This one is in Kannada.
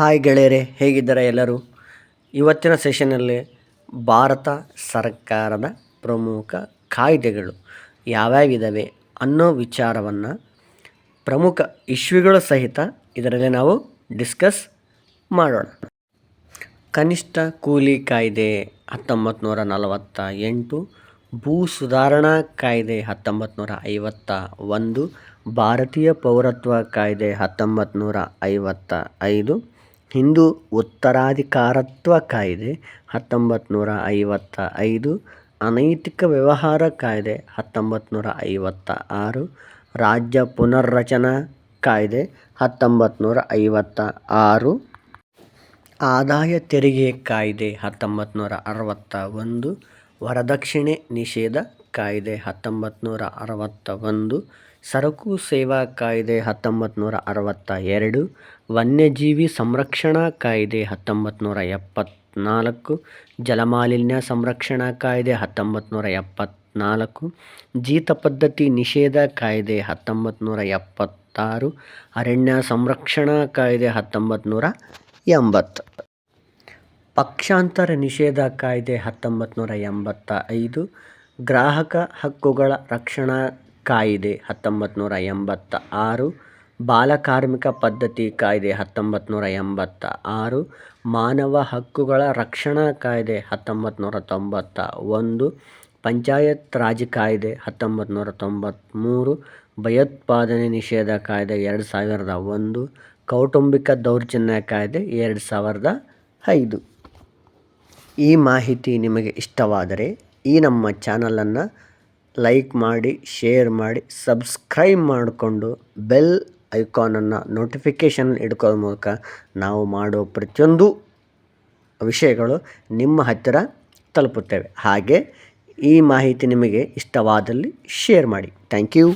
ಹಾಯ್ ಗೆಳೆಯರೆ, ಹೇಗಿದ್ದಾರೆ ಎಲ್ಲರೂ? ಇವತ್ತಿನ ಸೆಷನಲ್ಲಿ ಭಾರತ ಸರ್ಕಾರದ ಪ್ರಮುಖ ಕಾಯ್ದೆಗಳು ಯಾವ್ಯಾವಿದ್ದಾವೆ ಅನ್ನೋ ವಿಚಾರವನ್ನು ಪ್ರಮುಖ ಇಶ್ಯೂಗಳು ಸಹಿತ ಇದರಲ್ಲಿ ನಾವು ಡಿಸ್ಕಸ್ ಮಾಡೋಣ. ಕನಿಷ್ಠ ಕೂಲಿ ಕಾಯ್ದೆ ಹತ್ತೊಂಬತ್ತು ನೂರ ನಲವತ್ತ ಎಂಟು, ಭೂ ಸುಧಾರಣಾ ಕಾಯ್ದೆ ಹತ್ತೊಂಬತ್ತು ನೂರ ಐವತ್ತ ಒಂದು, ಭಾರತೀಯ ಪೌರತ್ವ ಕಾಯ್ದೆ ಹತ್ತೊಂಬತ್ತು ನೂರ ಐವತ್ತ ಐದು ಹಿಂದೂ ಉತ್ತರಾಧಿಕಾರತ್ವ ಕಾಯ್ದೆ ಹತ್ತೊಂಬತ್ತು ನೂರ ಐವತ್ತ ಐದು, ಅನೈತಿಕ ವ್ಯವಹಾರ ಕಾಯ್ದೆ ಹತ್ತೊಂಬತ್ತು ನೂರ ಐವತ್ತ ಆರು, ರಾಜ್ಯ ಪುನರ್ರಚನಾ ಕಾಯ್ದೆ ಹತ್ತೊಂಬತ್ತು ನೂರ ಐವತ್ತ ಆರು. ಆದಾಯ ತೆರಿಗೆ ಕಾಯ್ದೆ ಹತ್ತೊಂಬತ್ತು ನೂರ ಅರವತ್ತ ಒಂದು, ವರದಕ್ಷಿಣೆ ನಿಷೇಧ ಕಾಯ್ದೆ ಹತ್ತೊಂಬತ್ತು ನೂರ ಅರವತ್ತ ಒಂದು ಸರಕು ಸೇವಾ ಕಾಯ್ದೆ ಹತ್ತೊಂಬತ್ತು ನೂರ ಅರವತ್ತ ಎರಡು ವನ್ಯಜೀವಿ ಸಂರಕ್ಷಣಾ ಕಾಯ್ದೆ ಹತ್ತೊಂಬತ್ತು ನೂರ ಎಪ್ಪತ್ತ್ನಾಲ್ಕು ಜಲಮಾಲಿನ್ಯ ಸಂರಕ್ಷಣಾ ಕಾಯ್ದೆ ಹತ್ತೊಂಬತ್ತು ನೂರ ಎಪ್ಪತ್ತ್ನಾಲ್ಕು ಜೀತ ಪದ್ಧತಿ ನಿಷೇಧ ಕಾಯ್ದೆ ಹತ್ತೊಂಬತ್ತು ನೂರ ಎಪ್ಪತ್ತಾರು, ಅರಣ್ಯ ಸಂರಕ್ಷಣಾ ಕಾಯ್ದೆ ಹತ್ತೊಂಬತ್ತು ನೂರ ಎಂಬತ್ತು. ಪಕ್ಷಾಂತರ ನಿಷೇಧ ಕಾಯ್ದೆ ಹತ್ತೊಂಬತ್ತು ನೂರ ಎಂಬತ್ತ ಐದು ಗ್ರಾಹಕ ಹಕ್ಕುಗಳ ರಕ್ಷಣಾ ಕಾಯಿದೆ ಹತ್ತೊಂಬತ್ತು ನೂರ ಎಂಬತ್ತ ಆರು ಬಾಲಕಾರ್ಮಿಕ ಪದ್ಧತಿ ಕಾಯ್ದೆ ಹತ್ತೊಂಬತ್ತು ನೂರ ಎಂಬತ್ತ ಆರು, ಮಾನವ ಹಕ್ಕುಗಳ ರಕ್ಷಣಾ ಕಾಯ್ದೆ ಹತ್ತೊಂಬತ್ತು ನೂರ ತೊಂಬತ್ತ ಒಂದು, ಪಂಚಾಯತ್ ರಾಜ್ ಕಾಯ್ದೆ ಹತ್ತೊಂಬತ್ತು ನೂರ ತೊಂಬತ್ತ್ಮೂರು ಭಯೋತ್ಪಾದನೆ ನಿಷೇಧ ಕಾಯ್ದೆ ಎರಡು ಸಾವಿರದ ಒಂದು, ಕೌಟುಂಬಿಕ ದೌರ್ಜನ್ಯ ಕಾಯ್ದೆ ಎರಡು ಸಾವಿರದ ಐದು. ಈ ಮಾಹಿತಿ ನಿಮಗೆ ಇಷ್ಟವಾದರೆ ಈ ನಮ್ಮ ಚಾನಲನ್ನು ಲೈಕ್ ಮಾಡಿ, ಶೇರ್ ಮಾಡಿ, ಸಬ್ಸ್ಕ್ರೈಬ್ ಮಾಡಿಕೊಂಡು ಬೆಲ್ ಐಕಾನನ್ನು ನೋಟಿಫಿಕೇಷನ್ ಇಡ್ಕೊಳ್ಳೋ ಮೂಲಕ ನಾವು ಮಾಡೋ ಪ್ರತಿಯೊಂದು ವಿಷಯಗಳು ನಿಮ್ಮ ಹತ್ತಿರ ತಲುಪುತ್ತೇವೆ. ಹಾಗೆ ಈ ಮಾಹಿತಿ ನಿಮಗೆ ಇಷ್ಟವಾದಲ್ಲಿ ಶೇರ್ ಮಾಡಿ. Thank you.